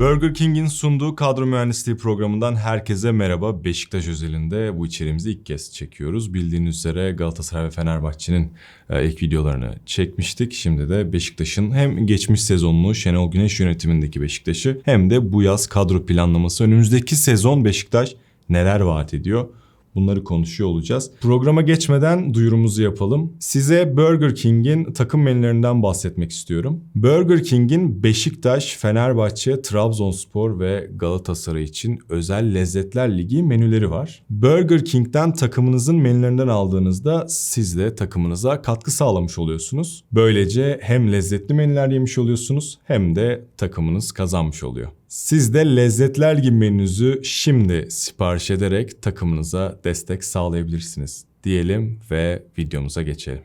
Burger King'in sunduğu kadro mühendisliği programından herkese merhaba. Beşiktaş özelinde bu içeriğimizi ilk kez çekiyoruz. Bildiğiniz üzere Galatasaray ve Fenerbahçe'nin e, ilk videolarını çekmiştik. Şimdi de Beşiktaş'ın hem geçmiş sezonunu Şenol Güneş yönetimindeki Beşiktaş'ı hem de bu yaz kadro planlaması önümüzdeki sezon Beşiktaş neler vaat ediyor? Bunları konuşuyor olacağız. Programa geçmeden duyurumuzu yapalım. Size Burger King'in takım menülerinden bahsetmek istiyorum. Burger King'in Beşiktaş, Fenerbahçe, Trabzonspor ve Galatasaray için özel lezzetler ligi menüleri var. Burger King'den takımınızın menülerinden aldığınızda siz de takımınıza katkı sağlamış oluyorsunuz. Böylece hem lezzetli menüler yemiş oluyorsunuz hem de takımınız kazanmış oluyor. Siz de lezzetler gibi menünüzü şimdi sipariş ederek takımınıza destek sağlayabilirsiniz diyelim ve videomuza geçelim.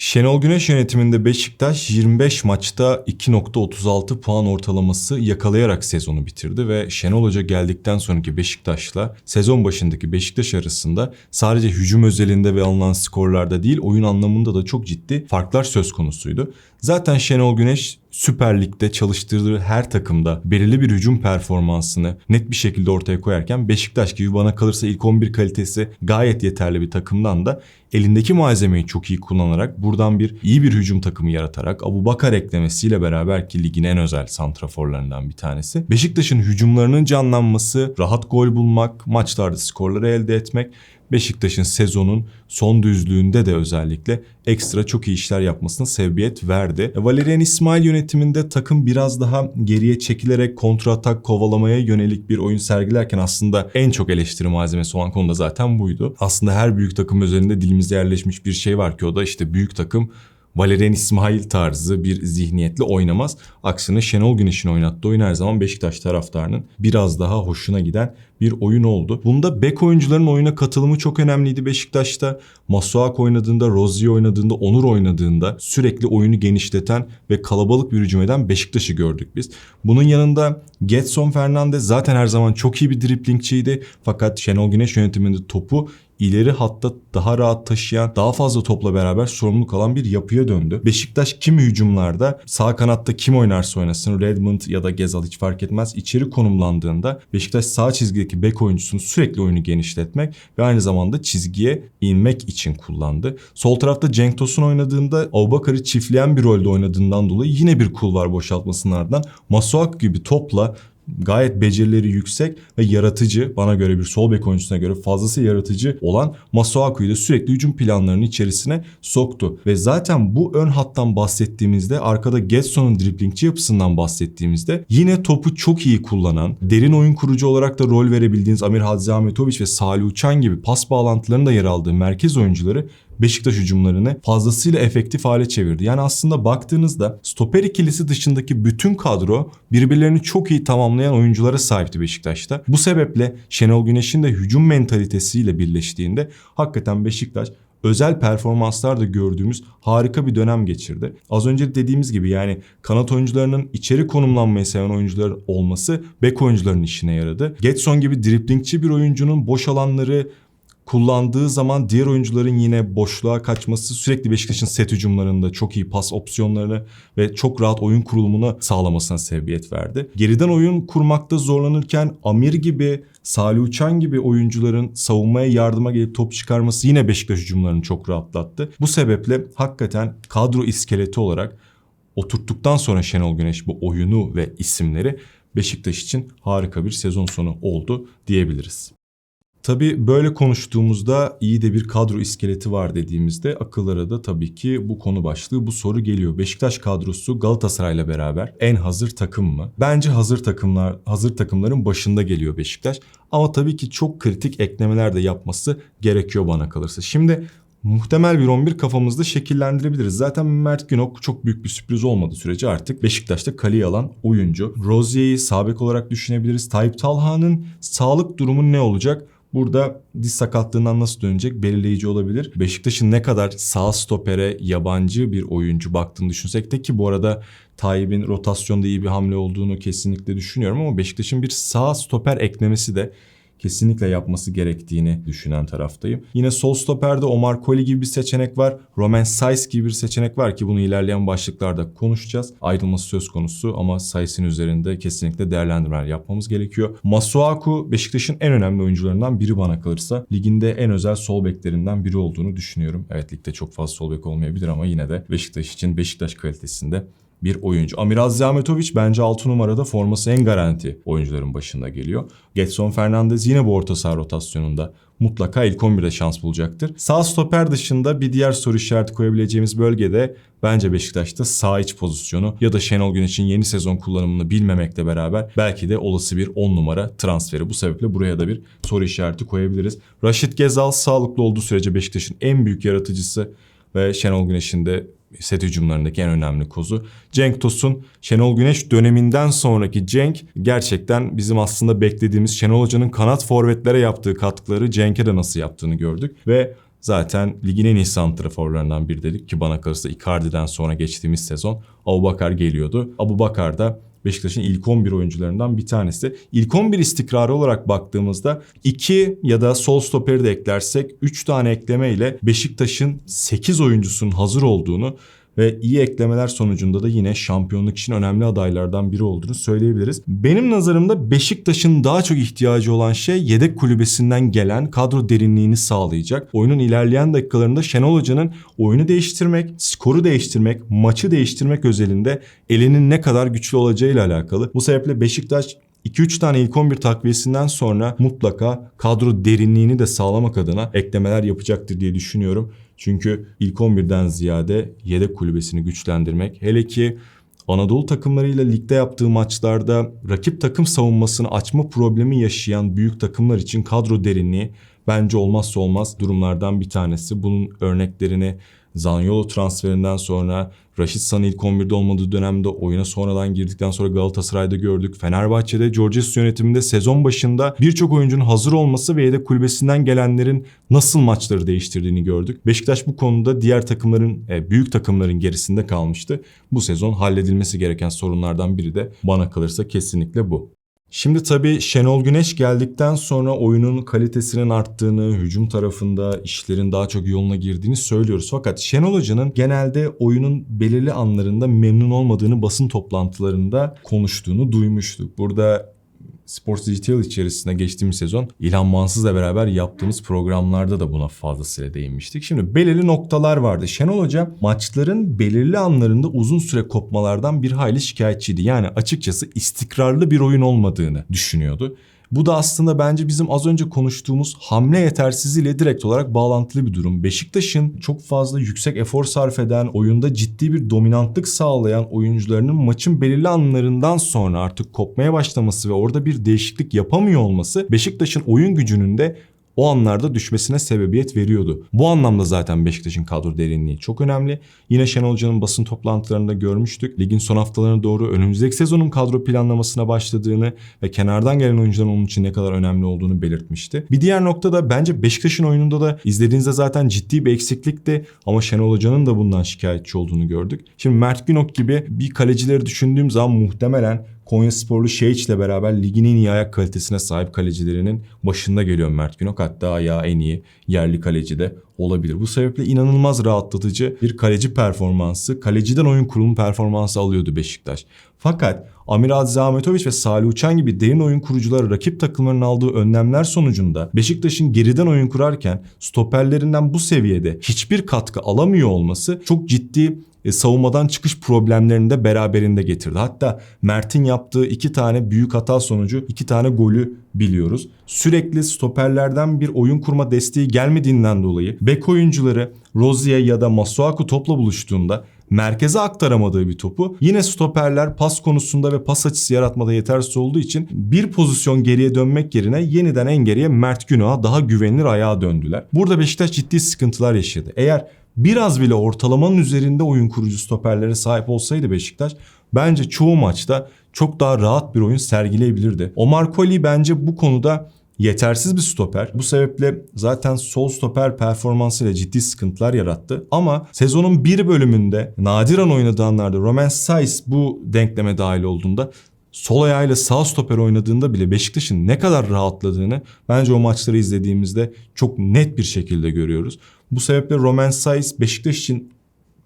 Şenol Güneş yönetiminde Beşiktaş 25 maçta 2.36 puan ortalaması yakalayarak sezonu bitirdi ve Şenol Hoca geldikten sonraki Beşiktaş'la sezon başındaki Beşiktaş arasında sadece hücum özelinde ve alınan skorlarda değil oyun anlamında da çok ciddi farklar söz konusuydu. Zaten Şenol Güneş Süper Lig'de çalıştırdığı her takımda belirli bir hücum performansını net bir şekilde ortaya koyarken Beşiktaş gibi bana kalırsa ilk 11 kalitesi gayet yeterli bir takımdan da elindeki malzemeyi çok iyi kullanarak buradan bir iyi bir hücum takımı yaratarak Abu Bakar eklemesiyle beraber ki ligin en özel santraforlarından bir tanesi. Beşiktaş'ın hücumlarının canlanması, rahat gol bulmak, maçlarda skorları elde etmek Beşiktaş'ın sezonun son düzlüğünde de özellikle ekstra çok iyi işler yapmasına sebebiyet verdi. E, Valerian İsmail yönetiminde takım biraz daha geriye çekilerek kontra atak kovalamaya yönelik bir oyun sergilerken aslında en çok eleştiri malzemesi olan konu da zaten buydu. Aslında her büyük takım özelinde dilimize yerleşmiş bir şey var ki o da işte büyük takım Valerian İsmail tarzı bir zihniyetle oynamaz. Aksine Şenol Güneş'in oynattığı oyun her zaman Beşiktaş taraftarının biraz daha hoşuna giden bir oyun oldu. Bunda bek oyuncuların oyuna katılımı çok önemliydi Beşiktaş'ta. Masuak oynadığında, Rozier oynadığında, Onur oynadığında sürekli oyunu genişleten ve kalabalık bir hücum eden Beşiktaş'ı gördük biz. Bunun yanında Getson Fernandez zaten her zaman çok iyi bir driplingçiydi. Fakat Şenol Güneş yönetiminde topu ileri hatta daha rahat taşıyan, daha fazla topla beraber sorumluluk alan bir yapıya döndü. Beşiktaş kim hücumlarda sağ kanatta kim oynarsa oynasın Redmond ya da Gezal hiç fark etmez içeri konumlandığında Beşiktaş sağ çizgideki bek oyuncusunu sürekli oyunu genişletmek ve aynı zamanda çizgiye inmek için kullandı. Sol tarafta Cenk Tosun oynadığında Abubakar'ı çiftleyen bir rolde oynadığından dolayı yine bir kulvar boşaltmasının ardından Masuak gibi topla gayet becerileri yüksek ve yaratıcı bana göre bir sol bek oyuncusuna göre fazlası yaratıcı olan Masuaku'yu da sürekli hücum planlarının içerisine soktu. Ve zaten bu ön hattan bahsettiğimizde arkada Getson'un driplingçi yapısından bahsettiğimizde yine topu çok iyi kullanan, derin oyun kurucu olarak da rol verebildiğiniz Amir Hadzi Ahmetoviç ve Salih Uçan gibi pas bağlantılarının da yer aldığı merkez oyuncuları Beşiktaş hücumlarını fazlasıyla efektif hale çevirdi. Yani aslında baktığınızda stoper ikilisi dışındaki bütün kadro birbirlerini çok iyi tamamlayan oyunculara sahipti Beşiktaş'ta. Bu sebeple Şenol Güneş'in de hücum mentalitesiyle birleştiğinde hakikaten Beşiktaş özel performanslar da gördüğümüz harika bir dönem geçirdi. Az önce dediğimiz gibi yani kanat oyuncularının içeri konumlanmayı seven oyuncular olması bek oyuncuların işine yaradı. Getson gibi driplingçi bir oyuncunun boş alanları kullandığı zaman diğer oyuncuların yine boşluğa kaçması sürekli Beşiktaş'ın set hücumlarında çok iyi pas opsiyonlarını ve çok rahat oyun kurulumunu sağlamasına sebebiyet verdi. Geriden oyun kurmakta zorlanırken Amir gibi Salih Uçan gibi oyuncuların savunmaya yardıma gelip top çıkarması yine Beşiktaş hücumlarını çok rahatlattı. Bu sebeple hakikaten kadro iskeleti olarak oturttuktan sonra Şenol Güneş bu oyunu ve isimleri Beşiktaş için harika bir sezon sonu oldu diyebiliriz. Tabii böyle konuştuğumuzda iyi de bir kadro iskeleti var dediğimizde akıllara da tabii ki bu konu başlığı bu soru geliyor. Beşiktaş kadrosu Galatasaray'la beraber en hazır takım mı? Bence hazır takımlar hazır takımların başında geliyor Beşiktaş. Ama tabii ki çok kritik eklemeler de yapması gerekiyor bana kalırsa. Şimdi muhtemel bir 11 kafamızda şekillendirebiliriz. Zaten Mert Günok çok büyük bir sürpriz olmadı sürece artık Beşiktaş'ta kaleyi alan oyuncu. Rozier'i sabek olarak düşünebiliriz. Tayyip Talha'nın sağlık durumu ne olacak? Burada diz sakatlığından nasıl dönecek belirleyici olabilir. Beşiktaş'ın ne kadar sağ stopere yabancı bir oyuncu baktığını düşünsek de ki bu arada Tayyip'in rotasyonda iyi bir hamle olduğunu kesinlikle düşünüyorum ama Beşiktaş'ın bir sağ stoper eklemesi de kesinlikle yapması gerektiğini düşünen taraftayım. Yine sol stoperde Omar Koli gibi bir seçenek var. Roman Saiz gibi bir seçenek var ki bunu ilerleyen başlıklarda konuşacağız. Ayrılması söz konusu ama Saiz'in üzerinde kesinlikle değerlendirmeler yapmamız gerekiyor. Masuaku Beşiktaş'ın en önemli oyuncularından biri bana kalırsa. Liginde en özel sol beklerinden biri olduğunu düşünüyorum. Evet ligde çok fazla sol bek olmayabilir ama yine de Beşiktaş için Beşiktaş kalitesinde bir oyuncu. Amiral Zahmetovic bence 6 numarada forması en garanti oyuncuların başında geliyor. Getson Fernandez yine bu orta saha rotasyonunda mutlaka ilk 11'de şans bulacaktır. Sağ stoper dışında bir diğer soru işareti koyabileceğimiz bölgede bence Beşiktaş'ta sağ iç pozisyonu ya da Şenol Güneş'in yeni sezon kullanımını bilmemekle beraber belki de olası bir 10 numara transferi. Bu sebeple buraya da bir soru işareti koyabiliriz. Raşit Gezal sağlıklı olduğu sürece Beşiktaş'ın en büyük yaratıcısı ve Şenol Güneş'in de set hücumlarındaki en önemli kozu. Cenk Tosun, Şenol Güneş döneminden sonraki Cenk gerçekten bizim aslında beklediğimiz Şenol Hoca'nın kanat forvetlere yaptığı katkıları Cenk'e de nasıl yaptığını gördük. Ve zaten ligin en iyi santraforlarından biri dedik ki bana kalırsa Icardi'den sonra geçtiğimiz sezon Abu Bakar geliyordu. Abu Bakar da Beşiktaş'ın ilk 11 oyuncularından bir tanesi. İlk 11 istikrarı olarak baktığımızda 2 ya da sol stoperi de eklersek 3 tane ekleme ile Beşiktaş'ın 8 oyuncusunun hazır olduğunu ve iyi eklemeler sonucunda da yine şampiyonluk için önemli adaylardan biri olduğunu söyleyebiliriz. Benim nazarımda Beşiktaş'ın daha çok ihtiyacı olan şey yedek kulübesinden gelen kadro derinliğini sağlayacak. Oyunun ilerleyen dakikalarında Şenol Hoca'nın oyunu değiştirmek, skoru değiştirmek, maçı değiştirmek özelinde elinin ne kadar güçlü olacağıyla alakalı. Bu sebeple Beşiktaş 2-3 tane ilk 11 takviyesinden sonra mutlaka kadro derinliğini de sağlamak adına eklemeler yapacaktır diye düşünüyorum. Çünkü ilk 11'den ziyade yedek kulübesini güçlendirmek hele ki Anadolu takımlarıyla ligde yaptığı maçlarda rakip takım savunmasını açma problemi yaşayan büyük takımlar için kadro derinliği bence olmazsa olmaz durumlardan bir tanesi. Bunun örneklerini Zaniolo transferinden sonra Raşit San ilk 11'de olmadığı dönemde oyuna sonradan girdikten sonra Galatasaray'da gördük. Fenerbahçe'de George Jesus yönetiminde sezon başında birçok oyuncunun hazır olması ve yedek kulübesinden gelenlerin nasıl maçları değiştirdiğini gördük. Beşiktaş bu konuda diğer takımların, e, büyük takımların gerisinde kalmıştı. Bu sezon halledilmesi gereken sorunlardan biri de bana kalırsa kesinlikle bu. Şimdi tabii Şenol Güneş geldikten sonra oyunun kalitesinin arttığını, hücum tarafında işlerin daha çok yoluna girdiğini söylüyoruz. Fakat Şenol Hoca'nın genelde oyunun belirli anlarında memnun olmadığını basın toplantılarında konuştuğunu duymuştuk. Burada Sports Digital içerisinde geçtiğimiz sezon İlhan Mansız'la beraber yaptığımız programlarda da buna fazlasıyla değinmiştik. Şimdi belirli noktalar vardı. Şenol Hoca maçların belirli anlarında uzun süre kopmalardan bir hayli şikayetçiydi. Yani açıkçası istikrarlı bir oyun olmadığını düşünüyordu. Bu da aslında bence bizim az önce konuştuğumuz hamle yetersizliğiyle direkt olarak bağlantılı bir durum. Beşiktaş'ın çok fazla yüksek efor sarf eden, oyunda ciddi bir dominantlık sağlayan oyuncularının maçın belirli anlarından sonra artık kopmaya başlaması ve orada bir değişiklik yapamıyor olması Beşiktaş'ın oyun gücünün de o anlarda düşmesine sebebiyet veriyordu. Bu anlamda zaten Beşiktaş'ın kadro derinliği çok önemli. Yine Şenol Hoca'nın basın toplantılarında görmüştük. Ligin son haftalarına doğru önümüzdeki sezonun kadro planlamasına başladığını ve kenardan gelen oyuncuların onun için ne kadar önemli olduğunu belirtmişti. Bir diğer nokta da bence Beşiktaş'ın oyununda da izlediğinizde zaten ciddi bir eksiklikti ama Şenol Hoca'nın da bundan şikayetçi olduğunu gördük. Şimdi Mert Günok gibi bir kalecileri düşündüğüm zaman muhtemelen Konya Sporlu ile beraber ligin en iyi ayak kalitesine sahip kalecilerinin başında geliyor Mert Günok. Hatta ayağı en iyi yerli kaleci de olabilir. Bu sebeple inanılmaz rahatlatıcı bir kaleci performansı, kaleciden oyun kurulumu performansı alıyordu Beşiktaş. Fakat Amir Aziz ve Salih Uçan gibi derin oyun kurucuları rakip takımların aldığı önlemler sonucunda Beşiktaş'ın geriden oyun kurarken stoperlerinden bu seviyede hiçbir katkı alamıyor olması çok ciddi e, savunmadan çıkış problemlerini de beraberinde getirdi. Hatta Mert'in yaptığı iki tane büyük hata sonucu iki tane golü biliyoruz. Sürekli stoperlerden bir oyun kurma desteği gelmediğinden dolayı bek oyuncuları Rozier ya da Masuaku topla buluştuğunda merkeze aktaramadığı bir topu yine stoperler pas konusunda ve pas açısı yaratmada yetersiz olduğu için bir pozisyon geriye dönmek yerine yeniden en geriye Mert Günok'a daha güvenilir ayağa döndüler. Burada Beşiktaş ciddi sıkıntılar yaşadı. Eğer biraz bile ortalamanın üzerinde oyun kurucu stoperlere sahip olsaydı Beşiktaş bence çoğu maçta çok daha rahat bir oyun sergileyebilirdi. Omar Koli bence bu konuda yetersiz bir stoper. Bu sebeple zaten sol stoper performansıyla ciddi sıkıntılar yarattı. Ama sezonun bir bölümünde nadiren oynadığı anlarda Roman Saiz bu denkleme dahil olduğunda sol ayağıyla sağ stoper oynadığında bile Beşiktaş'ın ne kadar rahatladığını bence o maçları izlediğimizde çok net bir şekilde görüyoruz. Bu sebeple Roman Saiz Beşiktaş için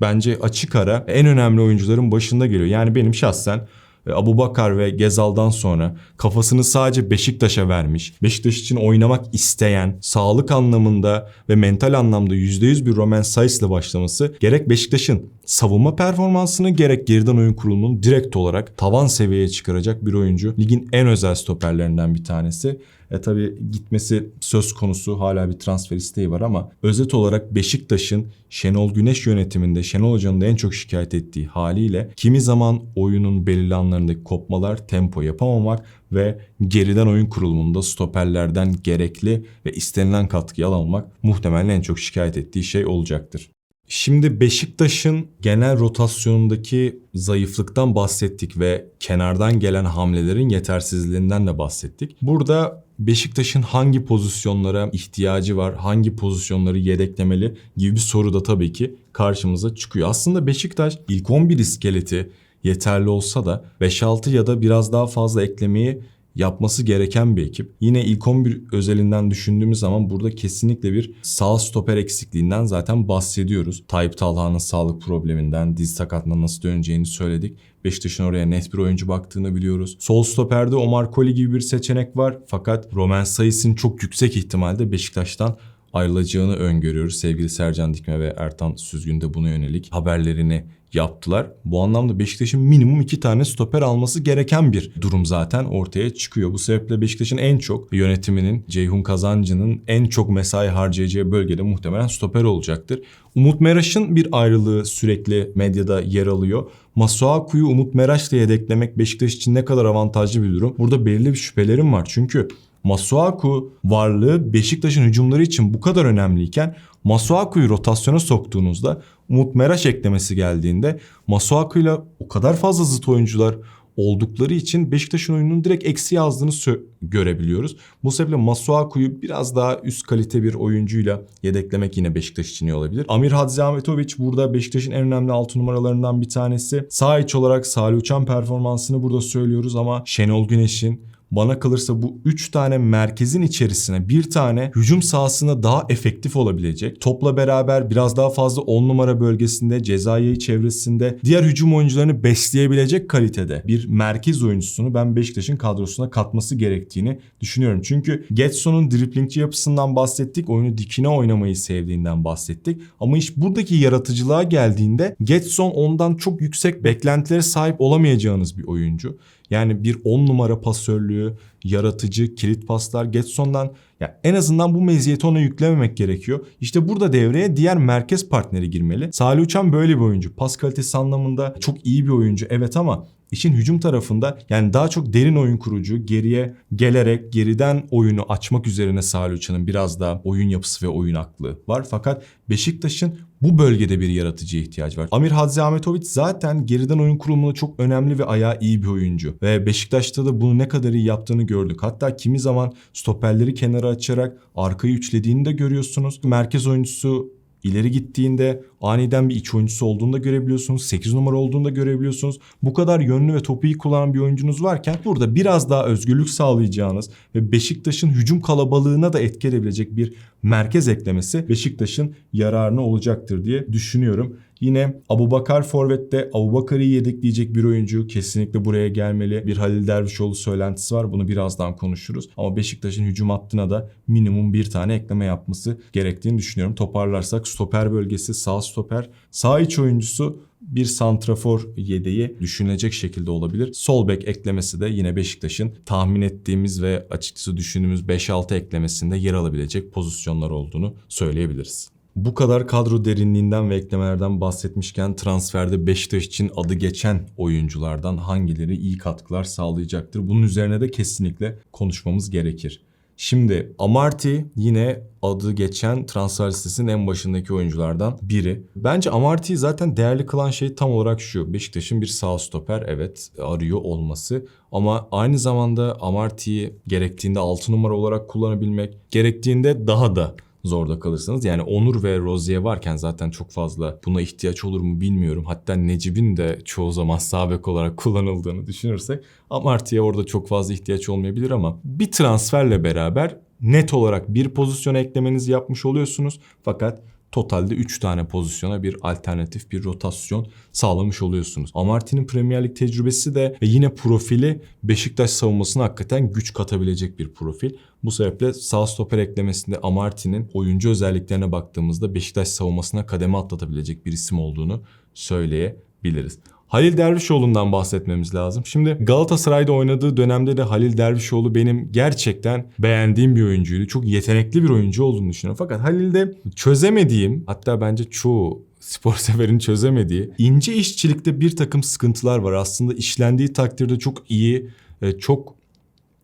bence açık ara en önemli oyuncuların başında geliyor. Yani benim şahsen e, Abu Bakar ve Gezal'dan sonra kafasını sadece Beşiktaş'a vermiş, Beşiktaş için oynamak isteyen, sağlık anlamında ve mental anlamda %100 bir Roman Saiz ile başlaması gerek Beşiktaş'ın savunma performansını gerek geriden oyun kurulumunu direkt olarak tavan seviyeye çıkaracak bir oyuncu. Ligin en özel stoperlerinden bir tanesi. E tabi gitmesi söz konusu hala bir transfer isteği var ama özet olarak Beşiktaş'ın Şenol Güneş yönetiminde Şenol Hoca'nın da en çok şikayet ettiği haliyle kimi zaman oyunun belirli anlarındaki kopmalar, tempo yapamamak ve geriden oyun kurulumunda stoperlerden gerekli ve istenilen katkıyı alamamak muhtemelen en çok şikayet ettiği şey olacaktır. Şimdi Beşiktaş'ın genel rotasyonundaki zayıflıktan bahsettik ve kenardan gelen hamlelerin yetersizliğinden de bahsettik. Burada Beşiktaş'ın hangi pozisyonlara ihtiyacı var, hangi pozisyonları yedeklemeli gibi bir soru da tabii ki karşımıza çıkıyor. Aslında Beşiktaş ilk 11 iskeleti yeterli olsa da 5-6 ya da biraz daha fazla eklemeyi yapması gereken bir ekip. Yine ilk 11 özelinden düşündüğümüz zaman burada kesinlikle bir sağ stoper eksikliğinden zaten bahsediyoruz. Tayyip Talha'nın sağlık probleminden, diz sakatlığına nasıl döneceğini söyledik. Beşiktaş'ın oraya net bir oyuncu baktığını biliyoruz. Sol stoperde Omar Koli gibi bir seçenek var. Fakat Roman sayısının çok yüksek ihtimalde Beşiktaş'tan ayrılacağını öngörüyoruz. Sevgili Sercan Dikme ve Ertan Süzgün de buna yönelik haberlerini yaptılar. Bu anlamda Beşiktaş'ın minimum iki tane stoper alması gereken bir durum zaten ortaya çıkıyor. Bu sebeple Beşiktaş'ın en çok yönetiminin, Ceyhun Kazancı'nın en çok mesai harcayacağı bölgede muhtemelen stoper olacaktır. Umut Meraş'ın bir ayrılığı sürekli medyada yer alıyor. Masuaku'yu Umut Meraş'la yedeklemek Beşiktaş için ne kadar avantajlı bir durum. Burada belirli bir şüphelerim var. Çünkü Masuaku varlığı Beşiktaş'ın hücumları için bu kadar önemliyken Masuaku'yu rotasyona soktuğunuzda Umut Meraş eklemesi geldiğinde Masuaku'yla o kadar fazla zıt oyuncular oldukları için Beşiktaş'ın oyununun direkt eksi yazdığını görebiliyoruz. Bu sebeple Masuaku'yu biraz daha üst kalite bir oyuncuyla yedeklemek yine Beşiktaş için iyi olabilir. Amir Hadzihmetovic burada Beşiktaş'ın en önemli 6 numaralarından bir tanesi. Sağ iç olarak Salih Uçan performansını burada söylüyoruz ama Şenol Güneş'in bana kalırsa bu 3 tane merkezin içerisine bir tane hücum sahasında daha efektif olabilecek. Topla beraber biraz daha fazla 10 numara bölgesinde cezayı çevresinde diğer hücum oyuncularını besleyebilecek kalitede bir merkez oyuncusunu ben Beşiktaş'ın kadrosuna katması gerektiğini düşünüyorum. Çünkü Getson'un driplingçi yapısından bahsettik. Oyunu dikine oynamayı sevdiğinden bahsettik. Ama iş buradaki yaratıcılığa geldiğinde Getson ondan çok yüksek beklentilere sahip olamayacağınız bir oyuncu. Yani bir 10 numara pasörlüğü, yaratıcı, kilit paslar Getson'dan ya en azından bu meziyeti ona yüklememek gerekiyor. İşte burada devreye diğer merkez partneri girmeli. Salih Uçan böyle bir oyuncu. Pas kalitesi anlamında çok iyi bir oyuncu evet ama İşin hücum tarafında yani daha çok derin oyun kurucu, geriye gelerek geriden oyunu açmak üzerine Salih Uçan'ın biraz daha oyun yapısı ve oyun aklı var. Fakat Beşiktaş'ın bu bölgede bir yaratıcıya ihtiyacı var. Amir Hadzi Ahmetovic zaten geriden oyun kurulumunda çok önemli ve ayağı iyi bir oyuncu. Ve Beşiktaş'ta da bunu ne kadar iyi yaptığını gördük. Hatta kimi zaman stoperleri kenara açarak arkayı üçlediğini de görüyorsunuz. Merkez oyuncusu ileri gittiğinde aniden bir iç oyuncusu olduğunu da görebiliyorsunuz. 8 numara olduğunu da görebiliyorsunuz. Bu kadar yönlü ve topu iyi kullanan bir oyuncunuz varken burada biraz daha özgürlük sağlayacağınız ve Beşiktaş'ın hücum kalabalığına da etki edebilecek bir merkez eklemesi Beşiktaş'ın yararına olacaktır diye düşünüyorum. Yine Abubakar Forvet'te Abubakar'ı yedekleyecek bir oyuncu kesinlikle buraya gelmeli. Bir Halil Dervişoğlu söylentisi var. Bunu birazdan konuşuruz. Ama Beşiktaş'ın hücum hattına da minimum bir tane ekleme yapması gerektiğini düşünüyorum. Toparlarsak stoper bölgesi sağ stoper, sağ iç oyuncusu bir santrafor yedeği düşünülecek şekilde olabilir. Sol bek eklemesi de yine Beşiktaş'ın tahmin ettiğimiz ve açıkçası düşündüğümüz 5-6 eklemesinde yer alabilecek pozisyonlar olduğunu söyleyebiliriz. Bu kadar kadro derinliğinden ve eklemelerden bahsetmişken transferde Beşiktaş için adı geçen oyunculardan hangileri iyi katkılar sağlayacaktır? Bunun üzerine de kesinlikle konuşmamız gerekir. Şimdi Amarty yine adı geçen transfer listesinin en başındaki oyunculardan biri. Bence Amarty'yi zaten değerli kılan şey tam olarak şu. Beşiktaş'ın bir sağ stoper evet arıyor olması. Ama aynı zamanda Amarty'yi gerektiğinde 6 numara olarak kullanabilmek, gerektiğinde daha da zorda kalırsınız. Yani Onur ve Rozier varken zaten çok fazla buna ihtiyaç olur mu bilmiyorum. Hatta Necip'in de çoğu zaman sağ bek olarak kullanıldığını düşünürsek Amartya'ya orada çok fazla ihtiyaç olmayabilir ama bir transferle beraber net olarak bir pozisyon eklemenizi yapmış oluyorsunuz. Fakat totalde 3 tane pozisyona bir alternatif bir rotasyon sağlamış oluyorsunuz. Amarty'nin Premier Lig tecrübesi de ve yine profili Beşiktaş savunmasına hakikaten güç katabilecek bir profil. Bu sebeple sağ stoper eklemesinde Amarty'nin oyuncu özelliklerine baktığımızda Beşiktaş savunmasına kademe atlatabilecek bir isim olduğunu söyleyebiliriz. Halil Dervişoğlu'ndan bahsetmemiz lazım. Şimdi Galatasaray'da oynadığı dönemde de Halil Dervişoğlu benim gerçekten beğendiğim bir oyuncuydu. Çok yetenekli bir oyuncu olduğunu düşünüyorum. Fakat Halil'de çözemediğim hatta bence çoğu spor severin çözemediği ince işçilikte bir takım sıkıntılar var. Aslında işlendiği takdirde çok iyi, e, çok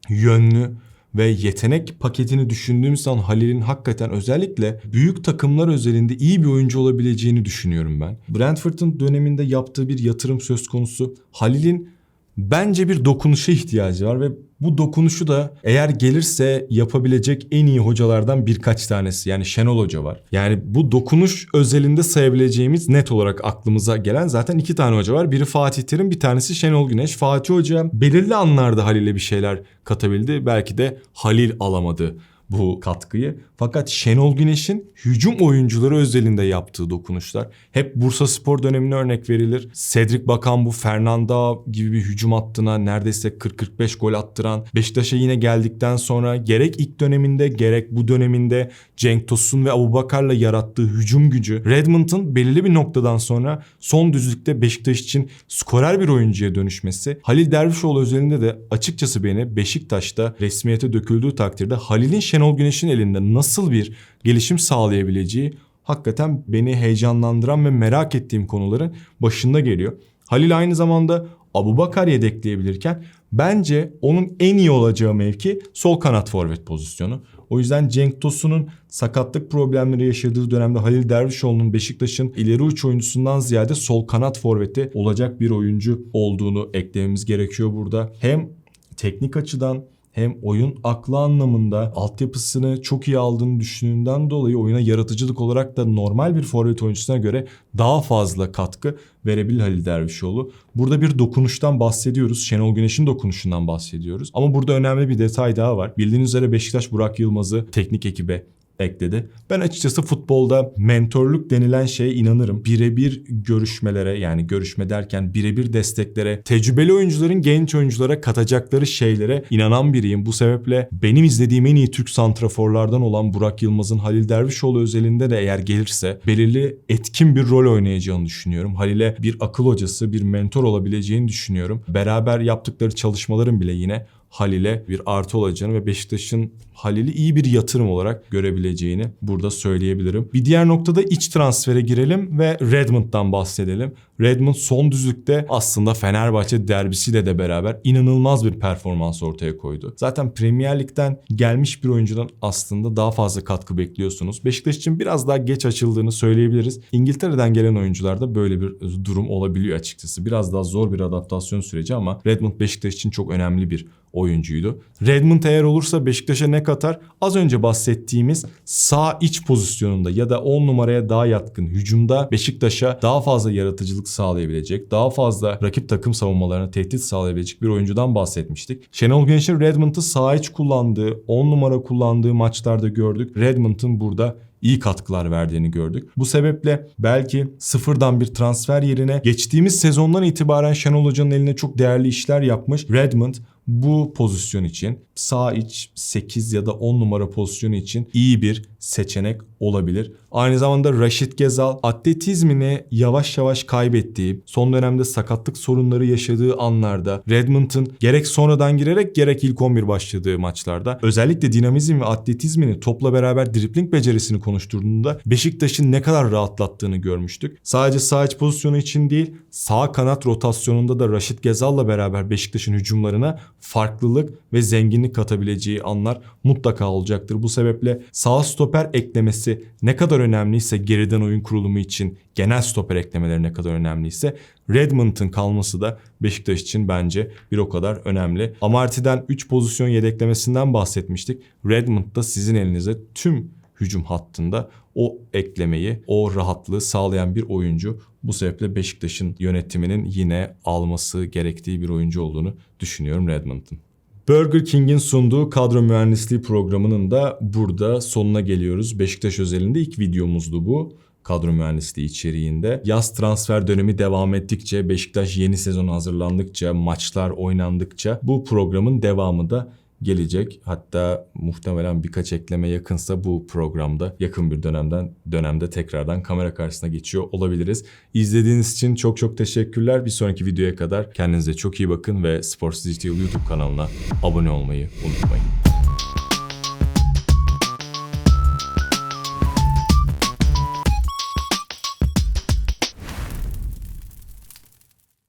yönlü ve yetenek paketini düşündüğümüz zaman Halil'in hakikaten özellikle büyük takımlar özelinde iyi bir oyuncu olabileceğini düşünüyorum ben. Brentford'un döneminde yaptığı bir yatırım söz konusu. Halil'in bence bir dokunuşa ihtiyacı var ve bu dokunuşu da eğer gelirse yapabilecek en iyi hocalardan birkaç tanesi. Yani Şenol Hoca var. Yani bu dokunuş özelinde sayabileceğimiz net olarak aklımıza gelen zaten iki tane hoca var. Biri Fatih Terim bir tanesi Şenol Güneş. Fatih Hoca belirli anlarda Halil'e bir şeyler katabildi. Belki de Halil alamadı bu katkıyı. Fakat Şenol Güneş'in hücum oyuncuları özelinde yaptığı dokunuşlar hep Bursa Spor dönemine örnek verilir. Cedric Bakan bu Fernanda gibi bir hücum hattına neredeyse 40-45 gol attıran Beşiktaş'a yine geldikten sonra gerek ilk döneminde gerek bu döneminde Cenk Tosun ve Abubakar'la yarattığı hücum gücü Redmond'un belirli bir noktadan sonra son düzlükte Beşiktaş için skorer bir oyuncuya dönüşmesi Halil Dervişoğlu özelinde de açıkçası beni Beşiktaş'ta resmiyete döküldüğü takdirde Halil'in Şenol Güneş'in elinde nasıl bir gelişim sağlayabileceği hakikaten beni heyecanlandıran ve merak ettiğim konuların başında geliyor. Halil aynı zamanda Abubakar yedekleyebilirken bence onun en iyi olacağı mevki sol kanat forvet pozisyonu. O yüzden Cenk Tosun'un sakatlık problemleri yaşadığı dönemde Halil Dervişoğlu'nun Beşiktaş'ın ileri uç oyuncusundan ziyade sol kanat forveti olacak bir oyuncu olduğunu eklememiz gerekiyor burada. Hem teknik açıdan hem oyun aklı anlamında altyapısını çok iyi aldığını düşündüğünden dolayı oyuna yaratıcılık olarak da normal bir forvet oyuncusuna göre daha fazla katkı verebilir Halil Dervişoğlu. Burada bir dokunuştan bahsediyoruz. Şenol Güneş'in dokunuşundan bahsediyoruz. Ama burada önemli bir detay daha var. Bildiğiniz üzere Beşiktaş Burak Yılmaz'ı teknik ekibe ekledi. Ben açıkçası futbolda mentorluk denilen şeye inanırım. Birebir görüşmelere yani görüşme derken birebir desteklere, tecrübeli oyuncuların genç oyunculara katacakları şeylere inanan biriyim. Bu sebeple benim izlediğim en iyi Türk santraforlardan olan Burak Yılmaz'ın Halil Dervişoğlu özelinde de eğer gelirse belirli etkin bir rol oynayacağını düşünüyorum. Halil'e bir akıl hocası, bir mentor olabileceğini düşünüyorum. Beraber yaptıkları çalışmaların bile yine Halil'e bir artı olacağını ve Beşiktaş'ın Halil'i iyi bir yatırım olarak görebileceğini burada söyleyebilirim. Bir diğer noktada iç transfere girelim ve Redmond'dan bahsedelim. Redmond son düzlükte aslında Fenerbahçe derbisiyle de beraber inanılmaz bir performans ortaya koydu. Zaten Premier Lig'den gelmiş bir oyuncudan aslında daha fazla katkı bekliyorsunuz. Beşiktaş için biraz daha geç açıldığını söyleyebiliriz. İngiltere'den gelen oyuncularda böyle bir durum olabiliyor açıkçası. Biraz daha zor bir adaptasyon süreci ama Redmond Beşiktaş için çok önemli bir oyuncuydu. Redmond eğer olursa Beşiktaş'a ne katar? Az önce bahsettiğimiz sağ iç pozisyonunda ya da 10 numaraya daha yatkın hücumda Beşiktaş'a daha fazla yaratıcılık sağlayabilecek, daha fazla rakip takım savunmalarına tehdit sağlayabilecek bir oyuncudan bahsetmiştik. Şenol Güneş'in Redmond'ı sağ iç kullandığı, 10 numara kullandığı maçlarda gördük. Redmond'ın burada iyi katkılar verdiğini gördük. Bu sebeple belki sıfırdan bir transfer yerine geçtiğimiz sezondan itibaren Şenol Hoca'nın eline çok değerli işler yapmış. Redmond bu pozisyon için sağ iç 8 ya da 10 numara pozisyonu için iyi bir seçenek olabilir. Aynı zamanda Raşit Gezal atletizmini yavaş yavaş kaybettiği, son dönemde sakatlık sorunları yaşadığı anlarda Redmond'un gerek sonradan girerek gerek ilk 11 başladığı maçlarda özellikle dinamizm ve atletizmini topla beraber dripling becerisini konuşturduğunda Beşiktaş'ın ne kadar rahatlattığını görmüştük. Sadece sağ iç pozisyonu için değil sağ kanat rotasyonunda da Raşit Gezal'la beraber Beşiktaş'ın hücumlarına farklılık ve zenginlik katabileceği anlar mutlaka olacaktır. Bu sebeple sağ stoper eklemesi ne kadar önemliyse geriden oyun kurulumu için genel stoper eklemeleri ne kadar önemliyse Redmond'ın kalması da Beşiktaş için bence bir o kadar önemli. Amarty'den 3 pozisyon yedeklemesinden bahsetmiştik. Redmond da sizin elinize tüm hücum hattında o eklemeyi, o rahatlığı sağlayan bir oyuncu. Bu sebeple Beşiktaş'ın yönetiminin yine alması gerektiği bir oyuncu olduğunu düşünüyorum Redmond'un. Burger King'in sunduğu kadro mühendisliği programının da burada sonuna geliyoruz. Beşiktaş özelinde ilk videomuzdu bu kadro mühendisliği içeriğinde. Yaz transfer dönemi devam ettikçe, Beşiktaş yeni sezon hazırlandıkça, maçlar oynandıkça bu programın devamı da gelecek. Hatta muhtemelen birkaç ekleme yakınsa bu programda yakın bir dönemden dönemde tekrardan kamera karşısına geçiyor olabiliriz. İzlediğiniz için çok çok teşekkürler. Bir sonraki videoya kadar kendinize çok iyi bakın ve Sports Digital YouTube kanalına abone olmayı unutmayın.